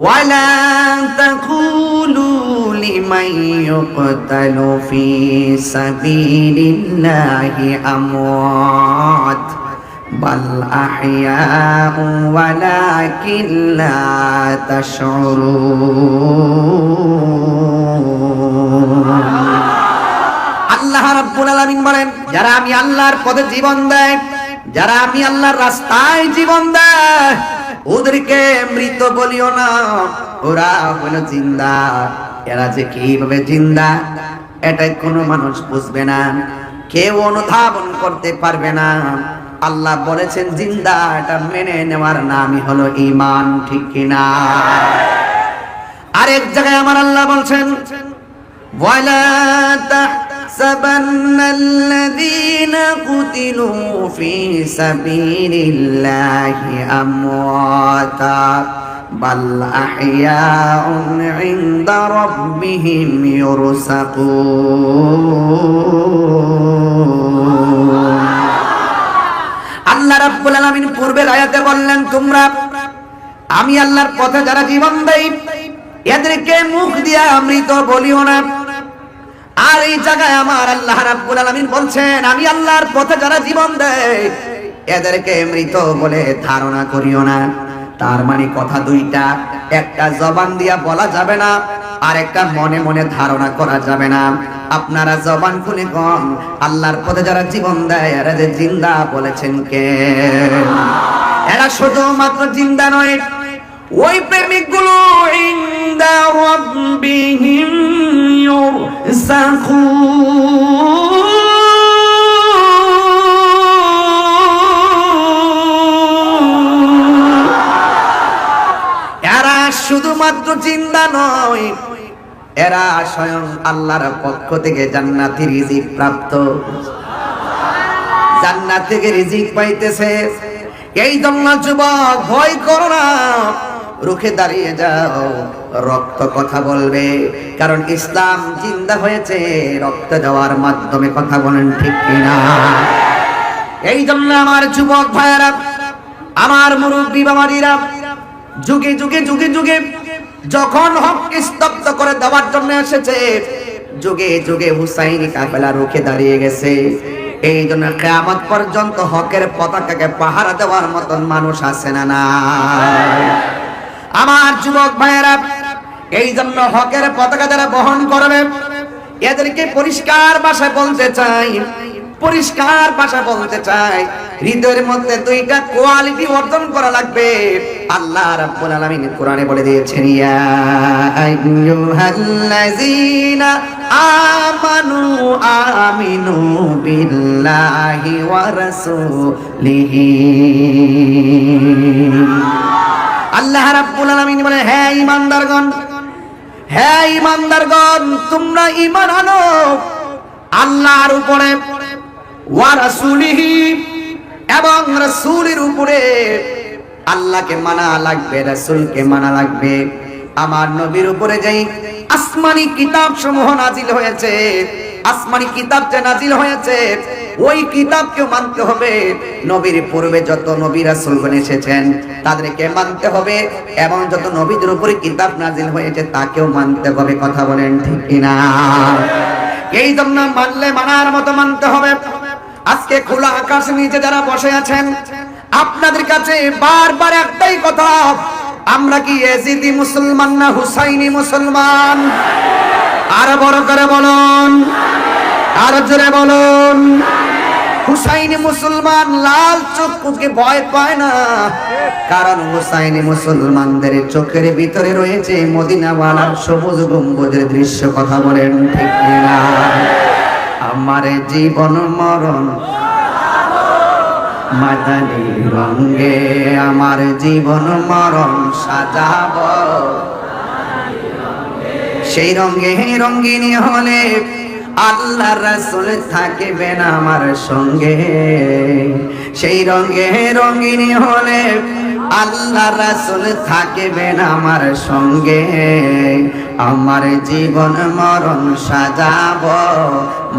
ولا تقولوا لمن يقتل في سبيل الله أموات بل أحياء ولكن لا تشعرون আল্লাহ রাব্বুল আলামিন বলেন যারা আমি আল্লাহর পথে জীবন দেয় যারা আমি আল্লাহর রাস্তায় জীবন দেয় ওদেরকে মৃত বলিও না। ওরা হলো জিন্দা। এরা যে কীভাবে জিন্দা, এটাই কোনো মানুষ বুঝবে না। কেউ অনুধাবন করতে পারবে না। আল্লাহ বলেছেন, জিন্দা, এটা মেনে নেওয়ার নামই হলো ইমান ঠিক কিনা আরেক জায়গায় আমার আল্লাহ বলছেন, ওয়ালা তাহসাবান্নাল্লাযী قتلوا في سبيل الله أمواتا بل أحياء عند ربهم يرزقون আল্লাহ রাব্বুল আলামিন পূর্বের আয়াতে বললেন তোমরা আমি আল্লাহর পথে যারা জীবন দেই এদেরকে মুখ দিয়া মৃত বলিও না আর এই জায়গায় আমার আল্লাহ রাব্বুল আলামিন বলছেন, আমি আল্লাহর পথে যারা জীবন দেয়, এদেরকে মৃত বলে ধারণা করিও না। তার মানে কথা দুইটা, একটা জবান দিয়া বলা যাবে না, আর একটা মনে মনে ধারণা করা যাবে না। আপনারা জবান খুলে কম আল্লাহর পথে যারা জীবন দেয়, এরা যে জিন্দা বলেছেন কে? এরা শুধুমাত্র জিন্দা নয়, ওই প্রেমিকগুলো ইন্দা রাব্বিহিম এরা শুধুমাত্র চিন্তা নয়, এরা স্বয়ং আল্লাহর পক্ষ থেকে জান্নাতি রিজিক প্রাপ্ত। জান্নাত থেকে রিজিক পাইতেছে। এই জন্য যুবক, ভয় করো না। রুখে দাঁড়িয়ে যাও। রক্ত কথা বলবে। কারণ ইসলাম জিন্দা হয়েছে। রক্ত দেওয়ার মাধ্যমে কথা বলেন ঠিক কিনা? এই জন্য আমার যুবক ভাইয়েরা, আমার মুরব্বী বাবারিরা যুগে যুগে যুগে যুগে যখন হক স্তব্ধ করে দেওয়ার জন্য এসেছে, যুগে যুগে হুসাইনি কাফেলা রুখে দাঁড়িয়ে গেছে। এই জন্য কেয়ামত পর্যন্ত হকের পতাকাকে পাহারা দেওয়ার মতন মানুষ আছে না না আমার যুবক ভাইয়েরা, এই জন্য হকের পতাকা যারা বহন করবে, এদেরকে পরিষ্কার ভাষায় বলতে চাই। পরিষ্কার ভাষা বলতে চাই। হৃদয়ের মধ্যে দুইটা কোয়ালিটি অর্জন করা লাগবে। আল্লাহ রাব্বুল আলামিন কোরআনে বলে দিয়েছেন, ইয়া আইয়ুহাল্লাযীনা আমানু আমিনু বিল্লাহি ওয়া রাসূলিহি। আল্লাহ রাব্বুল আলামিন বলে হ্যাঁ ঈমানদারগণ হ্যাঁ ঈমানদারগণ, তোমরা ঈমান আনো। আল্লাহর উপরে এবং রাসূলের উপরে আল্লাহকে মানা লাগবে, রাসূলকে মানা লাগবে। আমার নবীর উপরে যেই আসমানি কিতাব সমূহ নাজিল হয়েছে, আসমানি কিতাব যে নাজিল হয়েছে, ওই মানতে হবে। নবীর পূর্বে যত নবী রাসূলগণ এসেছেন, তাদেরকে মানতে হবে, এবং যত নবীদের উপরে কিতাব নাজিল হয়েছে, তাকেও মানতে হবে। কথা বলেন ঠিক কিনা? এই জন্য মানলে, মানার মতো মানতে হবে। আজকে খোলা আকাশ নিচে যারা বসে আছেন, আপনাদের কাছে বারবার একটাই কথা, আমরা কি এজিদি মুসলমান না হুসাইনি মুসলমান? আর বড় করে বলুন, আর জোরে বলুন, হুসাইনি মুসলমান লাল চক্ষুকে ভয় পায় না, কারণ হুসাইনি মুসলমানদের চোখের ভিতরে রয়েছে মদিনাওয়ালার সবুজ গম্বুজের দৃশ্য, কথা বলেন ঠিক না আমার জীবন মরণ মাদানি রঙ্গে আমার জীবন মরণ সাজাব। সেই রঙ্গে রঙ্গিনী হলে আল্লাহর আল্লাহ রাসুল থাকবেন আমার সঙ্গে। সেই রঙ্গে রঙ্গিনী হলে আল্লাহ রাসুল থাকবেন আমার সঙ্গে। আমার জীবন মরণ সাজাব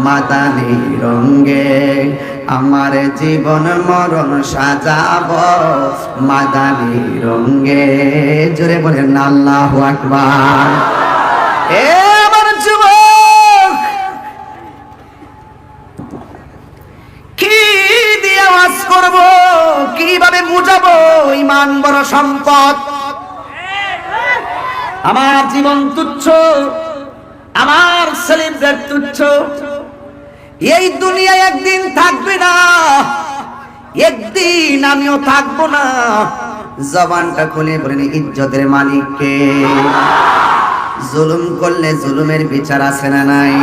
মাদানি রঙ্গে আমার জীবন মরণ সাজাব মাদানি রঙ্গে জোরে বলেন আল্লাহ আকবার। এ ইমান বড় সম্পদ। আমার জীবন তুচ্ছ, আমার সেলিব্রেট তুচ্ছ। এই দুনিয়ায় একদিন থাকবে না, একদিন আমিও থাকব না। জবানটা খুলে বলেন ইজ্জতের মালিককে। জুলুম করলে জুলুমের বিচার আছে না নাই?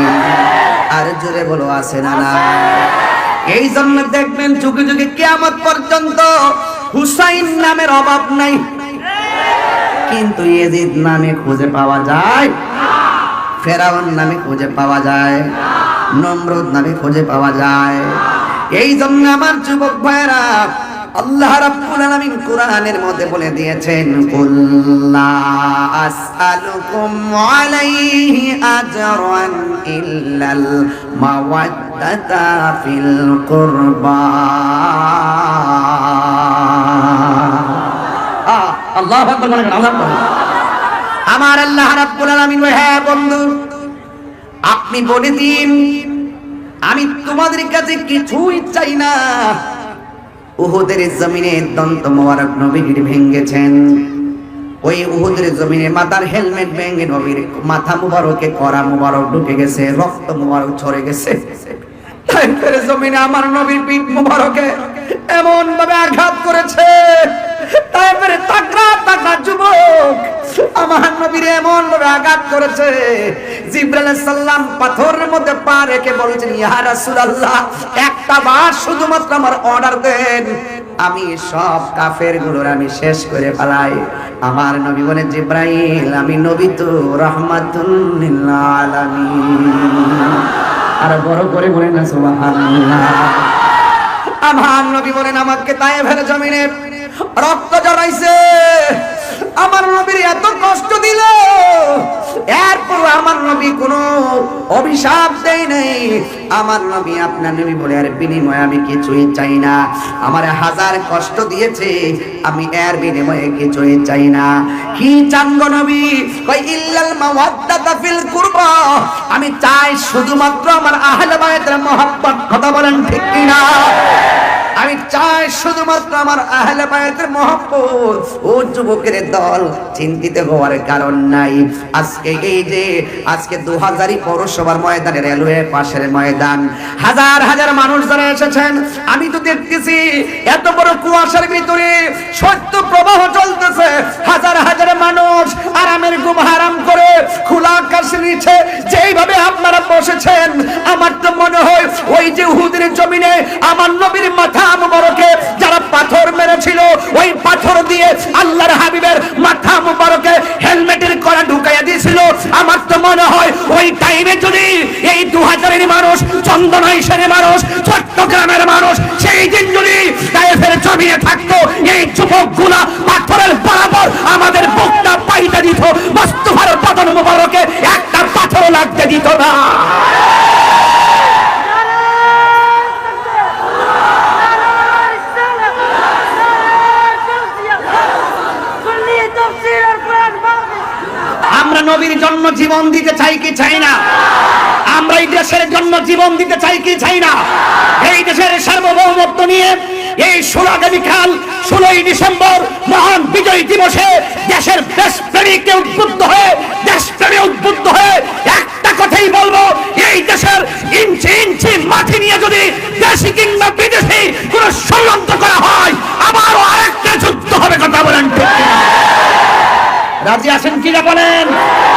আর জোরে বলো, আছে না নাই? এই জন্য দেখবেন যুগে যুগে কিয়ামত পর্যন্ত হুসাইন নামের অভাব নাই। কিন্তু ইয়েজিদ নামে খুঁজে পাওয়া যায়। ফেরাউন নামে খুঁজে পাওয়া যায়। নমরুদ নামে খুঁজে পাওয়া যায়। এই জন্য আমার যুবক ভাইরা আল্লাহ রাব্বুল আলামিন কোরআনের মধ্যে বলে দিয়েছেন কুল্লা আসআলুকুম আলাইহি আজরান ইল্লাল মাওয়াদ্দাতা ফিল কুরবা। আমার আল্লাহ হ্যাঁ বন্ধু, আপনি বলে দিন, আমি তোমাদের কাছে কিছুই চাই না। উহুদের জমিনে দন্ত মোবারক নবীর ভেঙ্গেছেন। ওই উহুদের জমিনে মাথার হেলমেট ভেঙে নবীর মাথা মুবারকে, করা মুবারক ঢুকে গেছে, রক্ত মুবারক ছড়ে গেছে। জমিনে আমার নবীর পিঠ মুবারকে এমন ভাবে আঘাত করেছে। তাকড়া যুবক, আমার নবীর এমন ভাবে আঘাত করেছে। সাল্লাম পাথরের মধ্যে পা রেখে ইয়া রাসূলুল্লাহ, একটা বার শুধুমাত্র আমার অর্ডার দেন। আমি সব কাফেরগুলোর আমি শেষ করে ফেলাই। আমার নবী বলে, জিব্রাইল, আমি নবী তো রহমাতুল আর বড় করে বলেন না আমার নবী বলেন, আমাকে তায়েফের জমিনে রক্ত জড়াইছে। আমার নবীর এত কষ্ট দিল। এরপর আমার নবী কোনো অভিশাপ দেয় নাই। আমার নবী আপনার নবী বলে আর বিনিময়ে আমি কিছুই চাই না। আমার হাজার কষ্ট দিয়েছে, আমি এর বিনিময়ে কিছুই চাই না। কি চান গো নবী? কই ইল্লাল মাওয়াদ্দাতা ফিল কুরবা। আমি চাই শুধুমাত্র আমার আহলে বায়াতের মহব্বত, কথা বলেন ঠিক কিনা? আমি চাই শুধুমাত্র আমার আহলে বায়াতের মহব্বত ও যুবকের দল। চিন্তিত হওয়ার কারণ নাই। আজকে এই যে, আজকে দু হাজারই পৌরসভার ময়দানে রেলওয়ে পাশের ময়দান। হাজার হাজার মানুষ যারা এসেছেন, আমি তো দেখতেছি এত বড় কুয়াশার ভিতরে সত্য প্রবাহ চলতেছে। হাজার হাজার মানুষ আরামের ঘুম হারাম করে খোলা আকাশের নিচে যেইভাবে আপনারা বসেছেন, আমার তো মনে হয় ওই যে উহুদের জমিনে আমার নবীর মাথা মাথা মুবারকে মানুষ চট্টগ্রামের মানুষ, সেই দিন যদি জমিনে থাকতো, এই যুবকগুলা পাথরের বরাবর আমাদের বুকটা পাইতে দিত মোস্তফার বদন মুবারকে একটা পাথর লাগতে দিত না আমরা নবীর জন্য জীবন দিতে চাই কি চাই না? আমরা এই দেশের জন্য জীবন দিতে চাই কি চাই না? এই দেশের সার্বভৌমত্ব নিয়ে এই ষোলো আগামীকাল ষোলোই ডিসেম্বর মহান বিজয় দিবসে দেশের দেশপ্রেমিককে উদ্বুদ্ধ হয়ে, দেশপ্রেমে উদ্বুদ্ধ হয়ে একটা কথাই বলব, এই দেশের ইঞ্চি ইঞ্চি মাটি নিয়ে যদি দেশি কিংবা বিদেশি কোন ষড়যন্ত্র করা হয়, আবারও আরেকটা যুদ্ধ হবে, কথা বলেন? রাজি আছেন বলেন? এই দেশ থেকে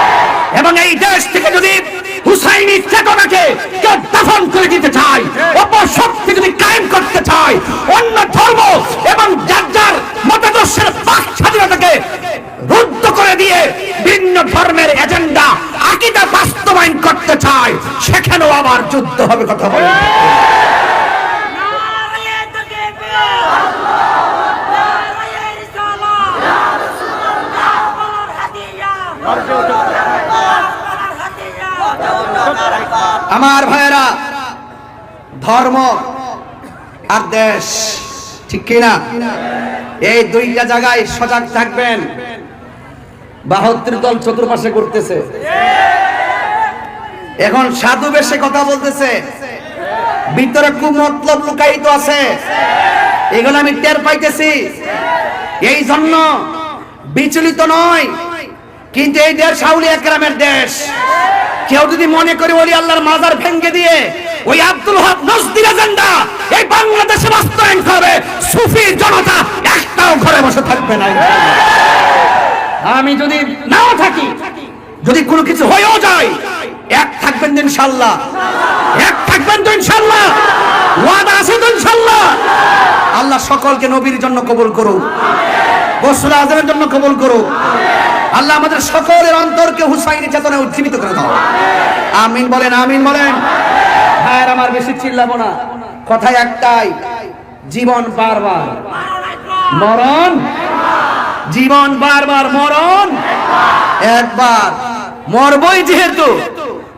চেতনাকে কেউ করে দিতে চায় যদি কায়েম করতে চায়, অন্য ধর্ম এবং যার যার মতাদর্শের স্বাধীনতাকে রুদ্ধ করে দিয়ে ভিন্ন ধর্মের এজেন্ডা, আকিদা বাস্তবায়ন করতে চায়, সেখানেও আবার যুদ্ধ হবে কথা বলেন আমার ভাইয়েরা, ধর্ম আর দেশ, ঠিক কিনা? এই দুইটা জায়গায় সজাগ থাকবেন। বাহাত্তর দল চতুর্পাশে করতেছে এখন সাধু বেশে কথা বলতেছে। ভিতরে খুব মতলব লুকায়িত আছে। এগুলো আমি টের পাইতেছি। এই জন্য বিচলিত নয়, কিন্তু এই দেশ সাউলি একরামের দেশ। কেউ যদি মনে করে ওলি আল্লাহর মাজার ভেঙ্গে দিয়ে ওই আব্দুল হক নজদির এজেন্ডা, এই বাংলাদেশে বাস্তবায়ন হবে সুফি জনতা একটাও ঘরে বসে থাকবে না। আমি যদি নাও থাকি, যদি কোনো কিছু হয়েও যায়, এক থাকবেন তো ইনশাল্লাহ এক থাকবেন তো ইনশাল্লাহ ওয়াদা আছে তো ইনশাল্লাহ আল্লাহ সকলকে নবীর জন্য কবুল করুক। গোসল আজমের জন্য কবুল করুক। আল্লাহ আমাদের সকলের অন্তরকে হুসাইনি চেতনা উজ্জীবিত করে দাও। আমিন বলেন আমিন বলেন। ভাইয়ের আমার বেশি চিল্লাবো না। কথা একটাই, জীবন বারবার। মরণ? জীবন বারবার মরণ? একবার। মরবই যেহেতু,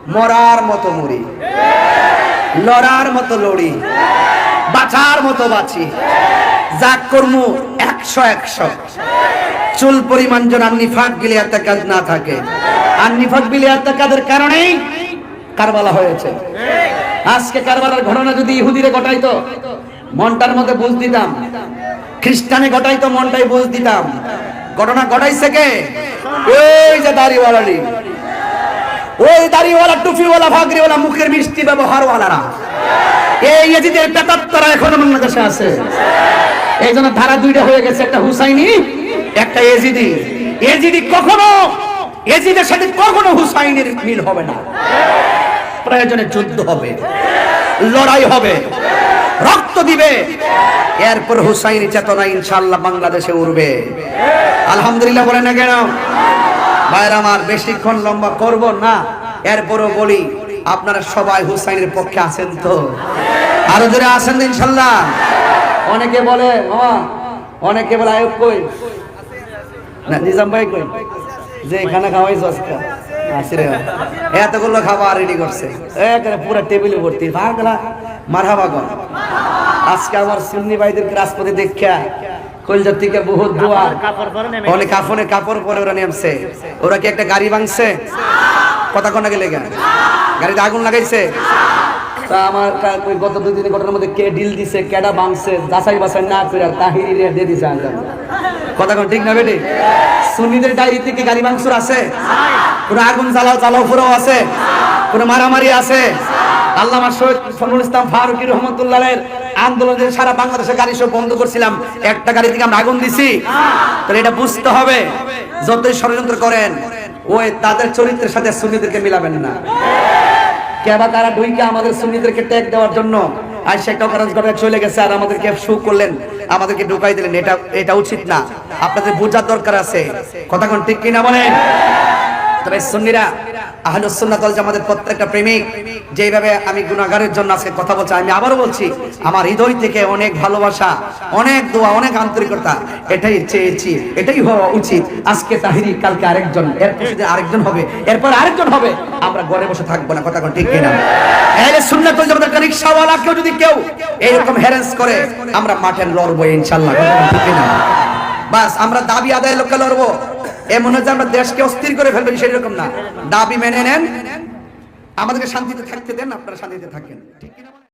মরার মতো মরি লড়ার মতো লড়ি। বাঁচার মতো বাঁচি। যা কর্ম একশো একশো। চুল পরিমাণ যেন নিফাক গিলে একটা কাজ না থাকে। আর নিফাক বিলে একটা কাজের কারণেই কারবালা হয়েছে। আজকে কারবালার ঘটনা যদি ইহুদিরে ঘটাইতো, মনটার মধ্যে বুঝ দিতাম। খ্রিস্টানে ঘটাইতো, মনটাই বুঝ দিতাম। ঘটনা ঘটাইছে কে? ওই যে দাড়িওয়ালারি ওই দাড়িওয়ালা, টুপিওয়ালা ভাগরিওয়ালা মুখের মিষ্টি ব্যবহারওয়ালারা। পেতাত্তরা এখনও আছে। এই জন্য ধারা দুইটা হয়ে গেছে, একটা হুসাইনি, একটা এজিদি এজিদি কখনো এজিদের সাথে কখনো মিল হবে না। প্রয়োজনে যুদ্ধ হবে, লড়াই হবে, রক্ত দিবে। এরপর হুসাইনি চেতনা ইনশাল্লাহ বাংলাদেশে উঠবে আলহামদুলিল্লাহ বলে না কেন? ভাইয়ের আমার বেশিক্ষণ লম্বা করব না, এরপরও বলি আপনারা সবাই হুসাইনের পক্ষে আছেন তো? আরও জোরে আছেন ইনশাল্লাহ। অনেকে বলে মামা অনেকে বলে আয়ুব কই? না নিজাম ভাই কই? যে এখানে খাওয়াইছো আজকে। এতগুলো খাবার রেডি করছে। এখানে পুরো টেবিলে ভর্তি। ভাগলা মারহাবা গো আজকে আমার সুন্নি ভাইদের রাজপথে দেখা কলজার থেকে বহুত দোয়া। অনেক কাফনে কাপড় পরে ওরা নেমছে। ওরা কি একটা গাড়ি ভাঙছে? কথা কোনা গেলে কেন গাড়িতে আগুন লাগাইছে? তা আমার গত দুই দিনের ঘটনার মধ্যে কে ডিল দিছে, কেডা ভাঙছে যাচাই বাছাই না করে আর তাহিরি দিয়ে দিছে আজান। কথা কোন ঠিক না বেটি? সুন্নিদের ডায়েরিতে কি গাড়ি ভাঙচুর আছে? কোন আগুন জ্বালাও জ্বালাও, ফুরাও আছে? কোন মারামারি আছে? আল্লামা শহীদ সনুল ইসলাম ফারুকি রহমতুল্লাহের আন্দোলনে সারা বাংলাদেশে গাড়ি সব বন্ধ করছিলাম। একটা গাড়ি থেকে আমরা আগুন দিছি। তাহলে এটা বুঝতে হবে। যতই ষড়যন্ত্র করেন ওই তাদের চরিত্রের সাথে সুন্নিদেরকে মিলাবেন না। কেবা তারা ঢুইকে আমাদের সুন্নিদেরকে ট্যাগ দেওয়ার জন্য আর সেটা চলে গেছে আর আমাদেরকে শু করলেন, আমাদেরকে ঢুকাই দিলেন, এটা এটা উচিত না। আপনাদের বোঝার দরকার আছে। কথা কোন ঠিক কিনা বলেন? তবে সুন্নিরা কথা আমি আবারও বলছি, আমার হৃদয় থেকে অনেক ভালোবাসা, অনেক দোয়া, অনেক আন্তরিকতা, এটাই হওয়া উচিত। আরেকজন আরেকজন হবে, এরপর আরেকজন হবে, আমরা ঘরে বসে থাকব না, কথা ঠিক কেউ যদি কেউ করে, আমরা মাঠে লড়বো বাস, আমরা দাবি আদায়ের লোককে লড়বো। এমন হচ্ছে আমরা দেশকে অস্থির করে ফেলবেন সেরকম না। দাবি মেনে নেন। আমাদেরকে শান্তিতে থাকতে দেন, আপনারা শান্তিতে থাকেন। ঠিক